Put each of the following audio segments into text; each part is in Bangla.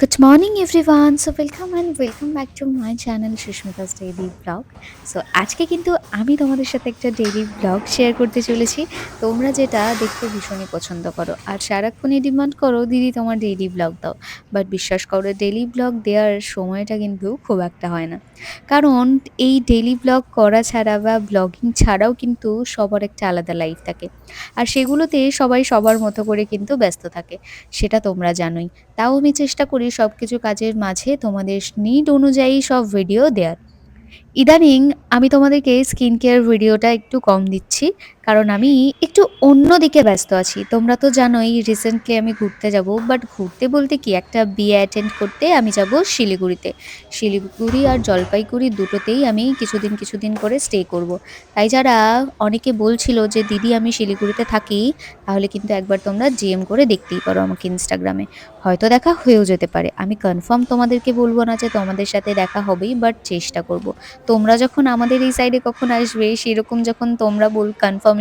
Good morning, everyone. So welcome and welcome back to my channel Sushmita's daily blog so আজকে কিন্তু আমি তোমাদের সাথে একটা ডেইলি ব্লগ শেয়ার করতে চলেছি। তোমরা যেটা দেখতে ভীষণই পছন্দ করো। আর সারাক্ষণই ডিমান্ড করো, দিদি তোমার ডেইলি ব্লগ দাও। বাট বিশ্বাস করো ডেইলি ব্লগ দেওয়ার সময়টা কিন্তু খুব একটা হয় না। কারণ এই ডেইলি ব্লগ করা ছাড়া বা ব্লগিং ছাড়াও কিন্তু সবার একটা আলাদা লাইফ থাকে। আর সেগুলোতে সবাই সবার মতো করে কিন্তু ব্যস্ত থাকে। সেটা তোমরা জানোই। তাও আমি চেষ্টা করি সব কিছু কাজের মাঝে তোমাদের নিড অনুযায়ী সব ভিডিও দেওয়ার ইদানিং আমি তোমাদেরকে স্কিন কেয়ার ভিডিওটা একটু কম দিচ্ছি। কারণ আমি একটু অন্য দিকে ব্যস্ত আছি তোমরা তো জানোই রিসেন্টলি আমি ঘুরতে যাব বাট ঘুরতে বলতে কি, একটা বিয়ে অ্যাটেন্ড করতে আমি যাব শিলিগুড়িতে শিলিগুড়ি আর জলপাইগুড়ি দুটোতেই আমি কিছুদিন কিছুদিন করে স্টে করব। তাই যারা অনেকে বলছিল যে, দিদি, আমি শিলিগুড়িতে থাকি, তাহলে কিন্তু একবার তোমরা জিএম করে দেখতেই পারো আমাকে ইনস্টাগ্রামে হয়তো দেখা হয়েও যেতে পারে আমি কনফার্ম তোমাদেরকে বলব না যে, তোমাদের সাথে দেখা হবেই বাট চেষ্টা করব। তোমরা যখন আমাদের এই সাইডে কখন আসবে, সেরকম যখন তোমরা বল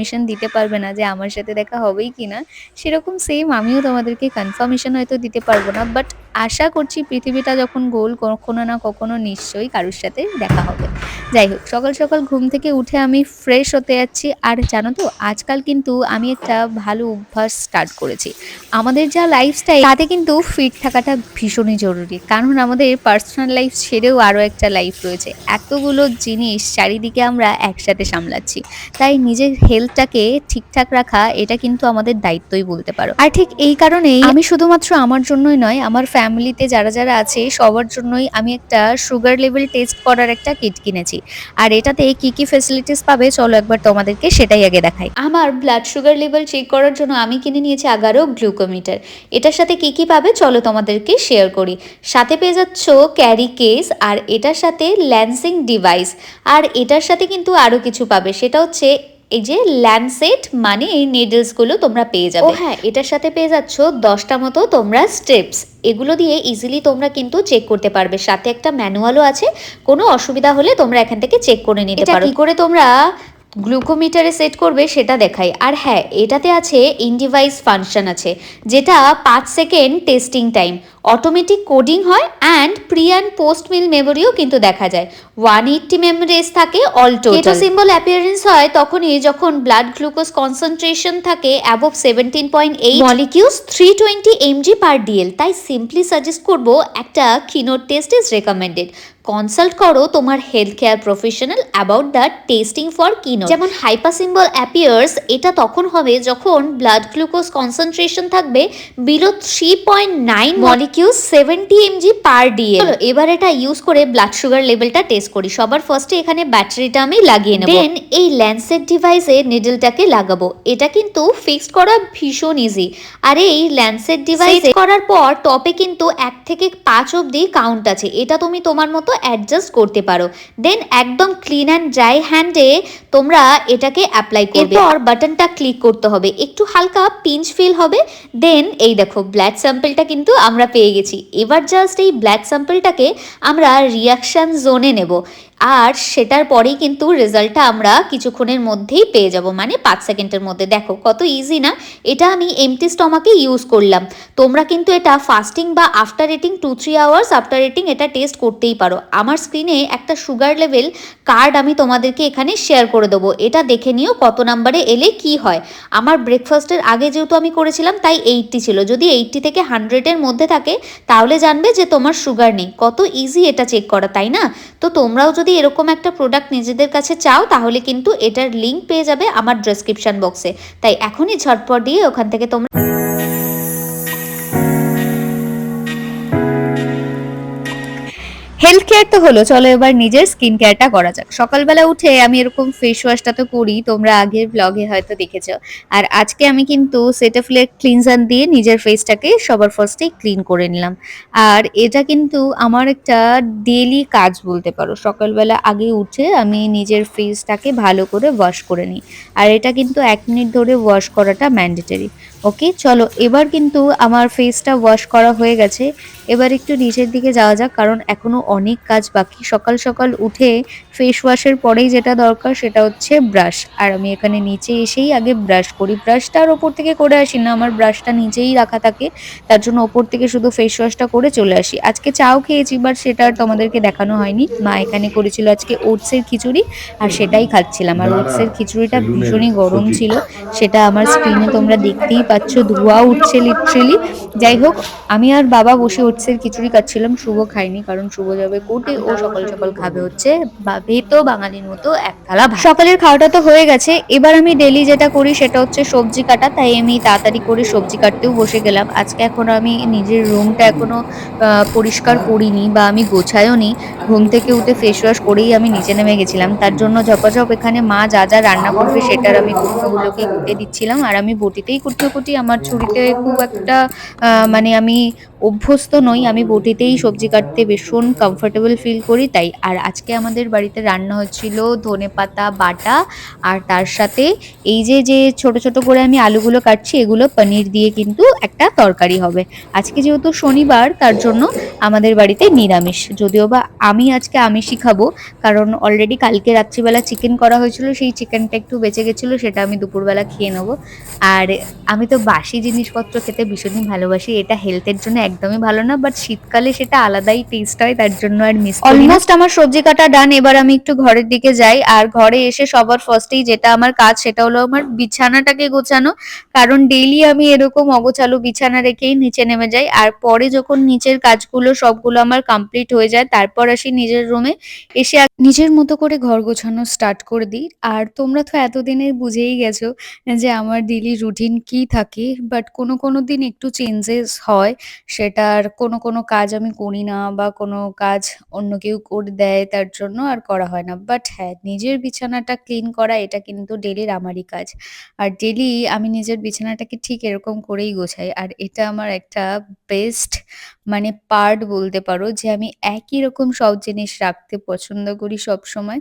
কনফার্মেশন দিতে পারবে না যে আমার সাথে দেখা হবেই কি না সেরকম সেম আমিও তোমাদেরকে কনফার্মেশন হয়তো দিতে পারব না বাট আশা করছি পৃথিবীটা যখন গোল কখনো না কখনো নিশ্চয়ই কারোর সাথে দেখা হবে। যাই হোক, সকাল সকাল ঘুম থেকে উঠে আমি ফ্রেশ হতে যাচ্ছি। আর জানো তো, আজকাল কিন্তু আমি একটা ভালো অভ্যাস স্টার্ট করেছি। আমাদের যা লাইফস্টাইল তাতে কিন্তু ফিট থাকাটা ভীষণই জরুরি। কারণ আমাদের পার্সোনাল লাইফ ছেড়েও আরও একটা লাইফ রয়েছে। এতগুলো জিনিস চারিদিকে আমরা একসাথে সামলাচ্ছি। তাই নিজের হেলথটাকে ঠিকঠাক রাখা, এটা কিন্তু আমাদের দায়িত্বই বলতে পারো। আর ঠিক এই কারণেই আমি শুধুমাত্র আমার জন্যই নয়, আমার ফ্যামিলিতে যারা যারা আছে, সবার জন্যই আমি একটা সুগার লেভেল টেস্ট করার একটা কিট কিনেছি। আর এটাতে কি কি ফেসিলিটিস পাবে, চলো একবার তোমাদেরকে সেটাই আগে দেখাই। আমার ব্লাড সুগার লেভেল চেক করার জন্য আমি কিনে নিয়েছি আগারো গ্লুকোমিটার এটার সাথে কি কি পাবে, চলো তোমাদেরকে শেয়ার করি। সাথে পেয়ে যাচ্ছ ক্যারি কেস আর এটার সাথে ল্যান্সিং ডিভাইস আর এটার সাথে কিন্তু আরও কিছু পাবে, সেটা হচ্ছে এই যে ল্যান্ডসেট মানে এই নিডলসগুলো তোমরা পেয়ে যাবে। হ্যাঁ এটার সাথে পেয়ে যাচ্ছ দশটা মতো তোমরা স্টেপস এগুলো দিয়ে ইজিলি তোমরা কিন্তু চেক করতে পারবে। সাথে একটা ম্যানুয়ালও আছে। কোনো অসুবিধা হলে তোমরা এখান থেকে চেক করে নিতে পারো। কি করে তোমরা গ্লুকোমিটারে সেট করবে সেটা দেখাই। আর হ্যাঁ এটাতে আছে ইনডিভাইস ফাংশন আছে যেটা পাঁচ second testing time. Automatic coding হয় and pre and post meal মেমোরিও কিন্তু দেখা যায়। ওয়ান এইটটি মেমোরিজ থাকে অল টোটাল। সিম্বল অ্যাপিয়ারেন্স হয় তখনই যখন ব্লাড গ্লুকোজ কনসেন্ট্রেশন থাকে above seventeen point eight molecules three twenty MG per DL তাই সিম্পলি সাজেস্ট করব একটা কিনোর টেস্ট ইজ রেকমেন্ডেড কনসাল্ট করো তোমার health care professional about the testing for কিনো যেমন হাইপা সিম্বল অ্যাপিয়ার্স এটা তখন হবে যখন ব্লাড গ্লুকোজ কনসেন্ট্রেশন থাকবে below three point nine molecules seventy MG per DL এবার এটা ইউজ করে ব্লাড সুগার লেভেলটা টেস্ট করি। সবার ফার্স্টে এখানে ব্যাটারিটা আমি লাগিয়ে নেব। দেন এই ল্যান্সেট ডিভাইসে নিডলটাকে লাগাবো। এটা কিন্তু ফিক্সড করা ভীষণ ইজি আর এই ল্যান্সেট ডিভাইস করার পর টপে কিন্তু এক থেকে পাঁচ অব্দি কাউন্ট আছে। এটা তুমি তোমার মতো অ্যাডজাস্ট করতে পারো। দেন একদম ক্লিন অ্যান্ড ড্রাই হ্যান্ডে তোমরা এটাকে অ্যাপ্লাই করবে। এরপর বাটনটা ক্লিক করতে হবে। একটু হালকা পিঞ্চ ফিল হবে। দেন এই দেখো ব্ল্যাক স্যাম্পলটা কিন্তু আমরা পেয়ে গেছি। এবার জাস্ট এই ব্ল্যাক স্যাম্পলটাকে আমরা রিয়াকশান জোনে নেব। আর সেটার পরেই কিন্তু রেজাল্টটা আমরা কিছুক্ষণের মধ্যেই পেয়ে যাব। মানে পাঁচ সেকেন্ডের মধ্যে। দেখো, কত ইজি না? এটা আমি এমটি স্টমাকে ইউজ করলাম। তোমরা কিন্তু এটা ফাস্টিং বা after eating two three hours after eating এটা টেস্ট করতেই পারো। আমার স্ক্রিনে একটা সুগার লেভেল কার্ড আমি তোমাদেরকে এখানে শেয়ার করে দেবো। এটা দেখে নিও কত নাম্বারে এলে কি হয়। আমার ব্রেকফাস্টের আগে যেহেতু আমি করেছিলাম, তাই এইটটি ছিল। যদি এইটটি থেকে হান্ড্রেডের মধ্যে থাকে, তাহলে জানবে যে তোমার সুগার নেই। কত ইজি এটা চেক করা, তাই না? তো তোমরাও যদি এরকম একটা প্রোডাক্ট নিজেদের কাছে চাও, তাহলে কিন্তু এটার লিঙ্ক পেয়ে যাবে আমার ডেসক্রিপশান বক্সে তাই এখনই ঝটপট দিয়ে ওখান থেকে তোমরা হেলথ কেয়ার তো হলো, চলো এবার নিজের স্কিন কেয়ারটা করা যাক। সকালবেলা উঠে আমি এরকম ফেস ওয়াশটা তো করি, তোমরা আগের ব্লগে হয়তো দেখেছ। আর আজকে আমি কিন্তু সেটাফ্লের ক্লিনজার দিয়ে নিজের ফেসটাকে সবার ফার্স্টেই ক্লিন করে নিলাম। আর এটা কিন্তু আমার একটা ডেলি কাজ বলতে পারো। সকালবেলা আগে উঠে আমি নিজের ফেসটাকে ভালো করে ওয়াশ করে নিই। আর এটা কিন্তু এক মিনিট ধরে ওয়াশ করাটা ম্যান্ডেটারি ওকে চলো এবার কিন্তু আমার ফেসটা ওয়াশ করা হয়ে গেছে। এবার একটু নিচের দিকে যাওয়া যাক কারণ এখনও অনেক কাজ বাকি। সকাল সকাল উঠে ফেস ওয়াশের পরেই যেটা দরকার সেটা হচ্ছে ব্রাশ আর আমি এখানে নিচে এসেই আগে ব্রাশ করি। ব্রাশটা আর ওপর থেকে করে আসি না আমার ব্রাশটা নিচেই রাখা থাকে। তার জন্য ওপর থেকে শুধু ফেস ওয়াশটা করে চলে আসি। আজকে চাও খেয়েছি বাট সেটা আর তোমাদেরকে দেখানো হয়নি। মা এখানে করেছিল আজকে ওটসের খিচুড়ি আর সেটাই খাচ্ছিলাম। আর ওটসের খিচুড়িটা ভীষণই গরম ছিল। সেটা আমার স্ক্রিনে তোমরা দেখতেই পাচ্ছ, ধোয়া উঠছে লিটারেলি যাই হোক, আমি আর বাবা বসে ওটসের খিচুড়ি খাচ্ছিলাম, শুভ খাইনি কারণ শুভ যাবে কোর্টে, ও সকাল সকাল খাবে হচ্ছে ভেতো বাঙালির মতো এক থালা সকালের খাওয়াটা তো হয়ে গেছে, এবার আমি ডেলি যেটা করি সেটা হচ্ছে সবজি কাটা, তাই আমি তাড়াতাড়ি করে সবজি কাটতেও বসে গেলাম। আজকে এখনও আমি নিজের রুমটা এখনও পরিষ্কার করিনি বা আমি গোছায়ও নি ঘুম থেকে উঠে ফেস ওয়াশ করেই আমি নিচে নেমে গেছিলাম। তার জন্য ঝপাঝপ এখানে মা যা যা রান্না করবে সেটার আমি কুটনোগুলোকে কুটে দিচ্ছিলাম, আর আমি বটিতেই কুটতে কুটি আমার ছুরিতে খুব একটা মানে আমি অভ্যস্ত নই। আমি বটিতেই সবজি কাটতে ভীষণ কমফোর্টেবল ফিল করি, তাই আর আজকে আমাদের বাড়িতে রান্না হচ্ছিল ধনে পাতা, বাটা, আর তার সাথে এই যে যে ছোট ছোট করে আমি আলুগুলো কাটছি, এগুলো পনির দিয়ে কিন্তু একটা তরকারি হবে। আজকে যেহেতু শনিবার, তার জন্য আমাদের বাড়িতে নিরামিষ। যদিও বা আমি আজকে আমিষই খাব, কারণ অলরেডি কালকে রাত্রিবেলা চিকেন করা হয়েছিল, সেই চিকেনটা একটু বেঁচে গেছিল, সেটা আমি দুপুরবেলা খেয়ে নেব। আর আমি তো বাসি জিনিসপত্র খেতে ভীষণই ভালোবাসি। এটা হেলথের জন্য একদমই ভালো না বাট শীতকালে সেটা আলাদাই টেস্ট হয়, তার জন্য আর মিস অলমোস্ট আমার সবজি কাটা ডান এবার আমি একটু ঘরের দিকে যাই, আর ঘরে এসে সবার ফার্স্টেই যেটা আমার কাজ, সেটা হলো আমার বিছানাটাকে গোছানো, কারণ ডেইলি আমি এরকম অগোছালো বিছানা রেখেই নিচে নেমে যাই, আর পরে যখন নিচের কাজগুলো সবগুলো আমার কমপ্লিট হয়ে যায়, তারপর আসি নিজের রুমে এসে নিজের মতো করে ঘর গোছানো স্টার্ট করে দিই। আর তোমরা তো এতদিনে বুঝেই গেছো যে আমার ডেইলি রুটিন কি থাকে বাট কোনো কোনো দিন একটু চেঞ্জেস হয় সেটার কোনো কোনো কাজ আমি করি না বা কোনো কাজ অন্য কেউ করে দেয়, তার জন্য আর করা হয় না। বাট হ্যাঁ নিজের বিছানাটা ক্লিন করা এটা কিন্তু ডেলির আমারই কাজ। আর ডেলি আমি নিজের বিছানাটাকে ঠিক এরকম করেই গোছাই। আর এটা আমার একটা বেস্ট মানে পার্ট বলতে পারো যে আমি একই রকম সব জিনিস রাখতে পছন্দ করি সব সময়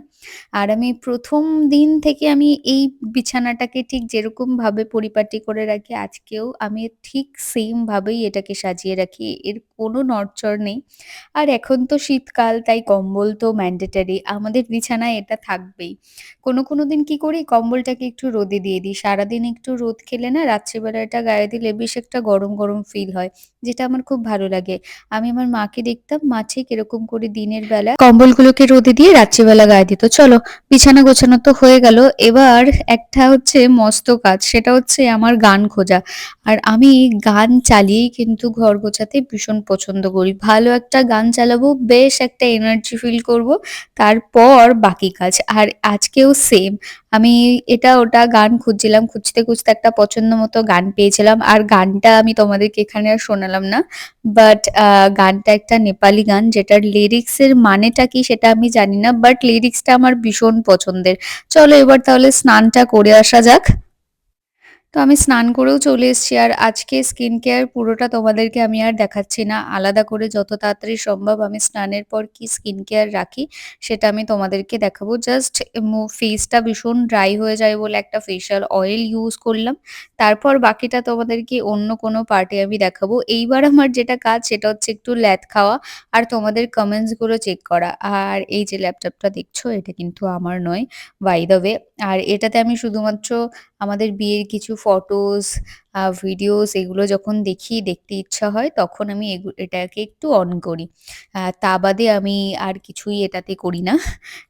আর আমি প্রথম দিন থেকে আমি এই বিছানাটাকে ঠিক যেরকম ভাবে পরিপাটি করে রাখি আজকেও আমি ঠিক সেম ভাবেই এটাকে সাজিয়ে রাখি, এর কোনো নড়চড় নেই। আর এখন তো শীতকাল, তাই কম্বল তো ম্যান্ডেটারি আমাদের বিছানায় এটা থাকবেই। কোনো কোনো দিন কি করি, কম্বলটাকে একটু রোদে দিয়ে দিই। সারাদিন একটু রোদ খেলে না রাত্রিবেলা এটা গায়ে দিলে বেশ একটা গরম গরম ফিল হয়, যেটা আমার খুব ভালো লাগে। আমি আমার মাকে দেখতাম, মা, ঠিক এরকম করে দিনের বেলা কম্বলগুলোকে রোদে দিয়ে রাত্রিবেলা গায়ে দিত। চলো, বিছানা গোছানো তো হয়ে গেল। এবার একটা হচ্ছে মস্ত কাজ, সেটা হচ্ছে আমার গান খোঁজা। আর আমি গান চালিয়েই কিন্তু ঘর গোছাতে ভীষণ পছন্দ করি। ভালো একটা গান চালাবো, বেশ একটা এনার্জি ফিল করব, তারপর বাকি কাজ। আর আজকেও সেম আমি এটা ওটা গান খুঁজছিলাম, খুঁজতে খুঁজতে একটা পছন্দ মতো গান পেয়েছিলাম। আর গানটা আমি তোমাদেরকে এখানে আর শোনালাম না। বাট গানটা একটা নেপালি গান, যেটার লিরিক্সের মানেটা কি সেটা আমি জানি না বাট লিরিক্সটা আমার ভীষণ পছন্দের। চলো এবার তাহলে স্নানটা করে আসা যাক। তো আমি স্নান করেও চলে এসেছি আর আজকে স্কিন কেয়ার পুরোটা তোমাদেরকে আমি আর দেখাচ্ছি না। আলাদা করে যত তাড়াতাড়ি সম্ভব আমি স্নানের পর কি স্কিন কেয়ার রাখি সেটা আমি তোমাদেরকে দেখাবো। জাস্ট ফেসটা ভীষণ ড্রাই হয়ে যায় বলে একটা ফেশিয়াল অয়েল ইউজ করলাম। তারপর বাকিটা তোমাদেরকে অন্য কোনো পার্টে আমি দেখাবো। এইবার আমার যেটা কাজ সেটা হচ্ছে একটু ল্যাদ খাওয়া আর তোমাদের কমেন্টসগুলো চেক করা। আর এই যে ল্যাপটপটা দেখছ, এটা কিন্তু আমার নয় বাই দ্য ওয়ে আর এটাতে আমি শুধুমাত্র আমাদের বিয়ের কিছু photos ভিডিওস এগুলো যখন দেখি, দেখতে ইচ্ছা হয় তখন আমি এটাকে একটু অন করি। তা বাদে আমি আর কিছুই এটাতে করি না।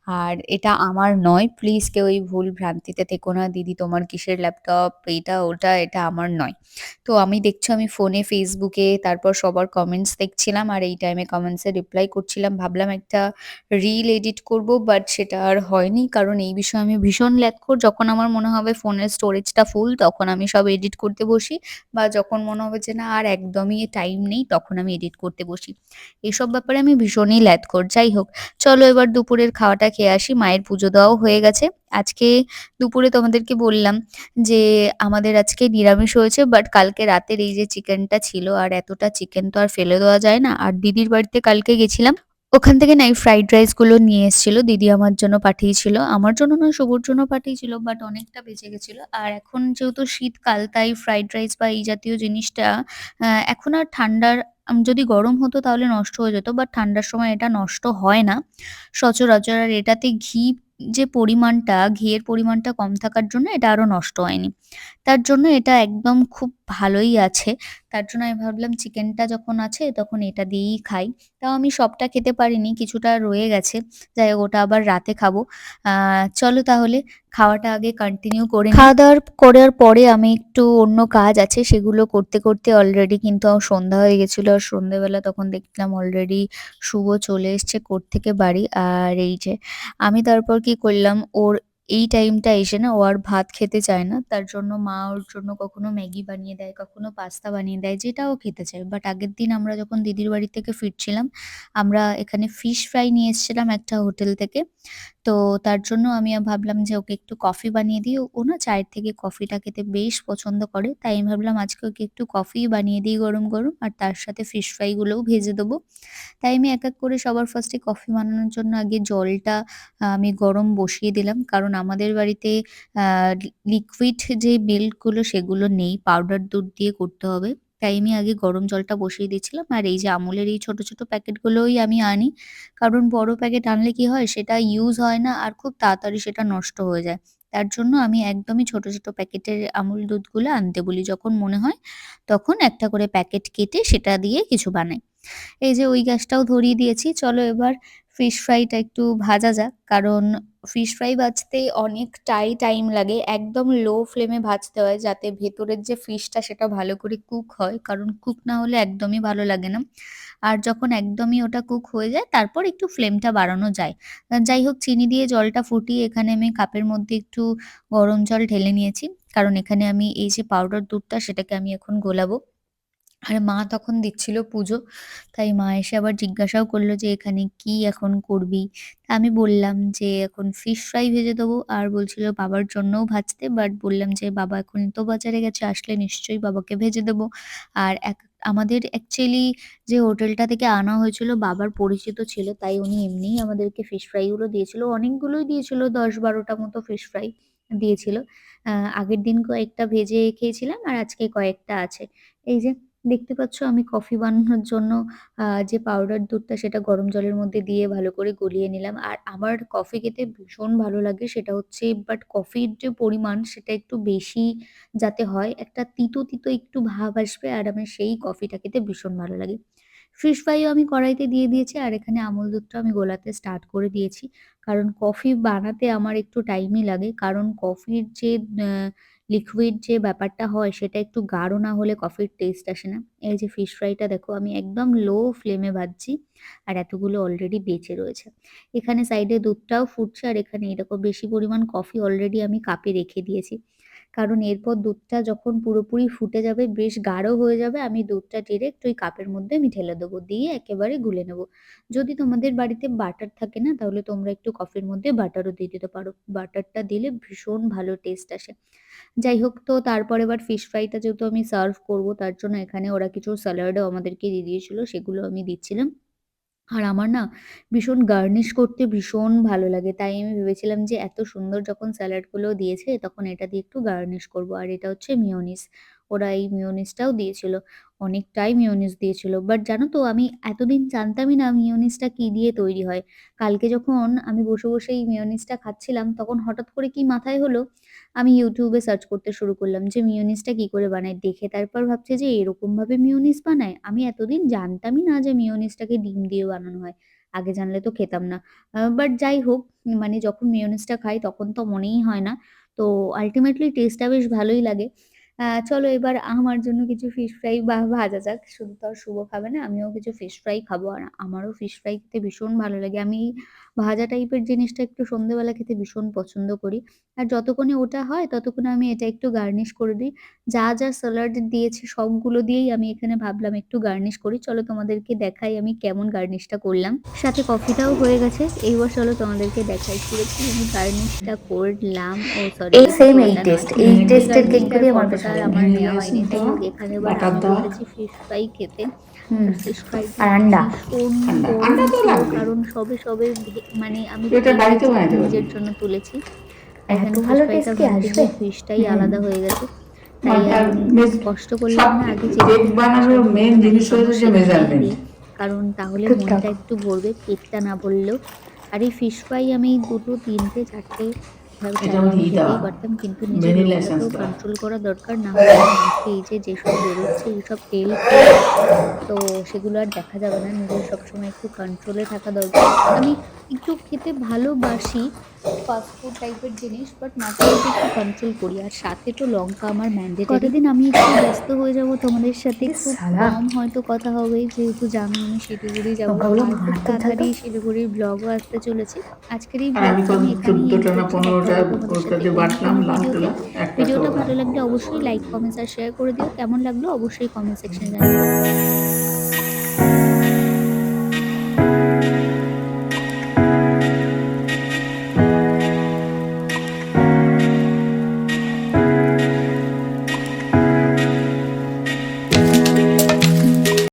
আর এটা আমার নয়। প্লিজ কেউ এই ভুল ভ্রান্তিতে থেকো না, "দিদি তোমার কিসের ল্যাপটপ? এটা ওটা" এটা আমার নয়। তো আমি দেখছ আমি ফোনে, ফেসবুকে তারপর সবার কমেন্টস দেখছিলাম আর এই টাইমে কমেন্টসে রিপ্লাই করছিলাম। ভাবলাম একটা রিল এডিট করব বাট সেটা আর হয়নি। কারণ এই বিষয়ে আমি ভীষণ ল্যাদখোর। যখন আমার মনে হবে ফোনের স্টোরেজটা ফুল তখন আমি সব এডিট করতে বসি বা যখন মনে হবে যে না আর একদমই টাইম নেই, তখন আমি এডিট করতে বসি। এসব ব্যাপারে আমি ভীষণই ল্যাদখোর। যাই হোক, চলো এবার দুপুরের খাওয়াটা খেয়ে আসি। মায়ের পুজো দেওয়াও হয়ে গেছে। আজকে দুপুরে তোমাদেরকে বললাম যে আমাদের আজকে নিরামিষ হয়েছে বাট কালকে রাতের এই যে চিকেনটা ছিল, আর এতটা চিকেন তো আর ফেলে দেওয়া যায় না। আর দিদির বাড়িতে কালকে গেছিলাম ওখান থেকে না এই ফ্রাইড রাইসগুলো নিয়ে এসেছিল। দিদি আমার জন্য পাঠিয়েছিল। আমার জন্য নয় শুভর জন্য পাঠিয়েছিল। বাট অনেকটা বেঁচে গেছিল। আর এখন যেহেতু শীতকাল তাই ফ্রাইড রাইস বা এই জাতীয় জিনিসটা এখন আর ঠান্ডার যদি গরম হতো তাহলে নষ্ট হয়ে যেত। বাট ঠান্ডার সময় এটা নষ্ট হয় না সচরাচর। আর এটাতে ঘি যে পরিমাণটা, ঘিয়ের পরিমাণটা কম থাকার জন্য এটা আরও নষ্ট হয়নি। তার জন্য এটা একদম খুব ভালোই আছে। তার জন্য আমি ভাবলাম চিকেনটা যখন আছে তখন এটা দিয়েই খাই। তাও আমি সবটা খেতে পারিনি, কিছুটা রয়ে গেছে। যাই হোক ওটা আবার রাতে খাব। চলো তাহলে খাওয়াটা আগে কন্টিনিউ করে খাওয়া-দাওয়ার করার পরে আমি একটু অন্য কাজ আছে সেগুলো করতে, করতে অলরেডি কিন্তু আমার সন্ধ্যা হয়ে গেছিল। আর সন্ধ্যেবেলা তখন দেখলাম অলরেডি শুভ চলে এসছে কোর্ট থেকে বাড়ি। আর এই যে আমি তারপর কি করলাম ওর এই টাইমটা এসে না ও আর ভাত খেতে চায় না। তার জন্য মা ওর জন্য কখনো ম্যাগি বানিয়ে দেয়, কখনো পাস্তা বানিয়ে দেয় যেটা ও খেতে চায়। বাট আগের দিন আমরা যখন দিদির বাড়ি থেকে ফিরছিলাম, আমরা এখানে ফিশ ফ্রাই নিয়ে এসেছিলাম একটা হোটেল থেকে। তো তার জন্য আমি ভাবলাম যে ওকে একটু কফি বানিয়ে দিই। ও না চায়ের থেকে কফিটা খেতে বেশ পছন্দ করে। তাই আমি ভাবলাম আজকে ওকে একটু কফিই বানিয়ে দিই গরম, গরম। আর তার সাথে ফিশ ফ্রাইগুলোও ভেজে দেবো। তাই আমি এক, এক করে সবার ফার্স্টে কফি বানানোর জন্য আগে জলটা আমি গরম বসিয়ে দিলাম। কারণ আমাদের বাড়িতে লিকুইড যে মিল্কগুলো সেগুলো নেই। পাউডার দুধ দিয়ে করতে হবে। তাই আমি আগে গরম জলটা বসিয়ে দিয়েছিলাম। আর এই যে আমুলের এই ছোট, ছোট প্যাকেটগুলোই আমি আনি। কারণ বড় প্যাকেট আনলে কি হয় সেটা ইউজ হয় না আর খুব তাড়াতাড়ি সেটা নষ্ট হয়ে যায়। তার জন্য আমি একদমই ছোট, ছোট প্যাকেটের আমুল দুধগুলো আনতে বলি। যখন মনে হয় তখন একটা করে প্যাকেট কেটে সেটা দিয়ে কিছু বানাই। এই যে ওই গ্যাসটাও ধরিয়ে দিয়েছি। চলো এবার ফিশ ফ্রাইটা একটু ভাজা যাক। কারণ ফিশ ফ্রাই ভাজতে অনেকটাই টাইম লাগে। একদম লো ফ্লেমে ভাজতে হয় যাতে ভেতরের যে ফিশটা সেটা ভালো করে কুক হয়। কারণ কুক না হলে একদমই ভালো লাগে না। আর যখন একদমই ওটা কুক হয়ে যায়, তারপর একটু ফ্লেমটা বাড়ানো যায়। যাই হোক, চিনি দিয়ে জলটা ফুটিয়ে এখানে আমি কাপের মধ্যে একটু গরম জল ঢেলে নিয়েছি। কারণ এখানে আমি এই যে পাউডার দুধটা, সেটাকে আমি এখন গোলাবো। আর মা তখন দিচ্ছিল পুজো। তাই মা এসে আবার জিজ্ঞাসাও করল যে, "এখানে কি এখন করবি?" তা আমি বললাম যে, "এখন ফিশ ফ্রাই ভেজে দেবো।" আর বলছিল বাবার জন্যও ভাজতে। বাট বললাম যে, "বাবা এখন তো বাজারে গেছে, আসলে নিশ্চয়ই বাবাকে ভেজে দেবো।" আর এক আমাদের অ্যাকচুয়ালি যে হোটেলটা থেকে আনা হয়েছিল বাবার পরিচিত ছিল। তাই উনি এমনিই আমাদেরকে ফিশ ফ্রাইগুলো দিয়েছিল। অনেকগুলোই দিয়েছিল দশ বারোটা মতো ফিশ ফ্রাই দিয়েছিল। আগের দিন কয়েকটা ভেজে খেয়েছিলাম আর আজকে কয়েকটা আছে। এই যে দেখতে পাচ্ছ আমি কফি বানানোর জন্য যে পাউডার দুধটা সেটা গরম জলের মধ্যে দিয়ে ভালো করে গলিয়ে নিলাম। আর আমার কফি খেতে ভীষণ ভালো লাগে সেটা হচ্ছে বাট কফির যে পরিমাণ সেটা একটু বেশি যাতে হয়। একটা তিতো, তিতো একটু ভাব আসবে আর আমার সেই কফিটা খেতে ভীষণ ভালো লাগে। ফিশ ফ্রাইও আমি কড়াইতে দিয়ে দিয়েছি আর এখানে আমুল দুধটা আমি গোলাতে স্টার্ট করে দিয়েছি। কারণ কফি বানাতে আমার একটু টাইমই লাগে। কারণ কফির যে লিকুইড যে ব্যাপারটা হয় সেটা একটু গাঢ় না হলে কফির টেস্ট আসে না। এই যে ফিশ ফ্রাইটা দেখো, আমি একদম লো ফ্লেমে ভাজছি। আর এতগুলো অলরেডি বেঁচে রয়েছে। এখানে সাইডে দুধটাও ফুটছে আর এখানে এরকম বেশি পরিমাণ কফি অলরেডি আমি কাপে রেখে দিয়েছি। কারণ এরপর দুধটা যখন পুরোপুরি ফুটে যাবে, বেশ গাঢ় হয়ে যাবে, আমি দুধটা ডিরেক্ট ওই কাপের মধ্যে আমি ঢেলে দেবো। দিয়ে একেবারে গুলে নেব। যদি তোমাদের বাড়িতে বাটার থাকে না তাহলে তোমরা একটু কফির মধ্যে বাটারও দিয়ে দিতে পারো। বাটারটা দিলে ভীষণ ভালো টেস্ট আসে। যাই হোক তো তারপর এবার ফিশ ফ্রাইটা যেহেতু আমি সার্ভ করব তার জন্য এখানে ওরা কিছু স্যালাডও আমাদেরকে দিয়ে দিয়েছিল সেগুলো আমি দিচ্ছিলাম। আর আমার না ভীষণ গার্নিশ করতে ভীষণ ভালো লাগে। তাই আমি ভেবেছিলাম যে এত সুন্দর যখন স্যালাডগুলো দিয়েছে তখন এটা দিয়ে একটু গার্নিশ করব। আর এটা হচ্ছে মিওনিস ওরা এই মিওনিসটাও দিয়েছিল। অনেকটাই মিওনিস দিয়েছিল। বাট জানো তো আমি এতদিন জানতামই না মিওনিসটা কি দিয়ে তৈরি হয়। কালকে যখন আমি বসে, বসে এই মিওনিসটা খাচ্ছিলাম তখন হঠাৎ করে কি মাথায় হলো, আমি ইউটিউবে সার্চ করতে শুরু করলাম যে মিউনিসটা কি করে বানায়। দেখে তারপর ভাবছে যে এরকমভাবে মিউনিস বানায়? আমি এতদিন জানতামই না যে মিউনিসটাকে ডিম দিয়ে বানানো হয়। আগে জানলে তো খেতাম না। বাট যাই হোক মানে যখন মিউনিসটা খাই তখন তো মনেই হয় না। তো আলটিমেটলি টেস্টটা বেশ ভালোই লাগে। চলো এবার আমার জন্য কিছু ফিশ ফ্রাই বা ভাজা যাক। শুধু তো আর শুভ খাবে না, আমিও কিছু ফিশ ফ্রাই খাব। আর আমারও ফিশ ফ্রাই খেতে ভীষণ ভালো লাগে। আমি ভাজা টাইপের জিনিসটা একটু সন্ধ্যেবেলা খেতে ভীষণ পছন্দ করি। আর যতক্ষণে ওটা হয় ততক্ষণে আমি এটা একটু গার্নিশ করে দিই। যা, যা স্যালাড দিয়েছে সবগুলো দিয়েই আমি এখানে ভাবলাম একটু গার্নিশ করি। চলো তোমাদেরকে দেখাই আমি কেমন গার্নিশটা করলাম। সাথে কফিটাও হয়ে গেছে। এইবার চলো তোমাদেরকে দেখাই কীরকম আমি গার্নিশটা করলাম। ও সরি সেম এই টেস্ট এই টেস্টের কেকগুলি আমার আর আমার নেওয়া হয়নি। এখানে ফিশ ফ্রাই খেতে। ফিশ ফ্রাইটা আর আন্ডা। আন্ডা। তো ছিল, কারণ সবে সবে মানে আমি এটা বাড়িতে বানাতে নিজের জন্য তুলেছি। এখানে ভালো ফিশ কি আসবে? ফিশটাই আলাদা হয়ে গেছে। তাই কষ্ট করলাম না আগে চেখে কেক বানানোর মেন জিনিস হচ্ছে যে মেজারমেন্ট কারণ তাহলে মনটা একটু ভরবে পেটটা না ভরলেও। আর এই ফিশ ফ্রাই আমি দুটো তিনটে চারটে পারতাম কিন্তু নিজের। কন্ট্রোল করা দরকার না এই যে যেসব বেরোচ্ছে এইসব তেল তো সেগুলো আর দেখা যাবে না। নিজের সবসময় একটু কন্ট্রোলে থাকা দরকার। আমি একটু খেতে ভালোবাসি ফাস্টফুড টাইপের জিনিস বাট মাঝে একটু কন্ট্রোল করি। আর সাথে তো লঙ্কা আমার ম্যান্ডেটরি কতদিন আমি একটু ব্যস্ত হয়ে যাব তোমাদের সাথে? খুব কম হয়তো কথা হবে যেহেতু জানো আমি শিলিগুড়ি যাব। খুব তাড়াতাড়ি। শিলিগুড়ির ব্লগও আসতে চলেছে। আজকের এই ব্লগটা আমি এখানেই চোদ্দটা না end করছি। পনেরোটা দেখা হবে তোমাদের ওটা সাথে যে অন্য বাটলাম কোনো লালগুলো ভিডিওতে। একটা ভিডিওটা ভালো লাগলে অবশ্যই লাইক কমেন্টস আর শেয়ার করে দিও। কেমন লাগল অবশ্যই কমেন্ট সেকশনে জানাবে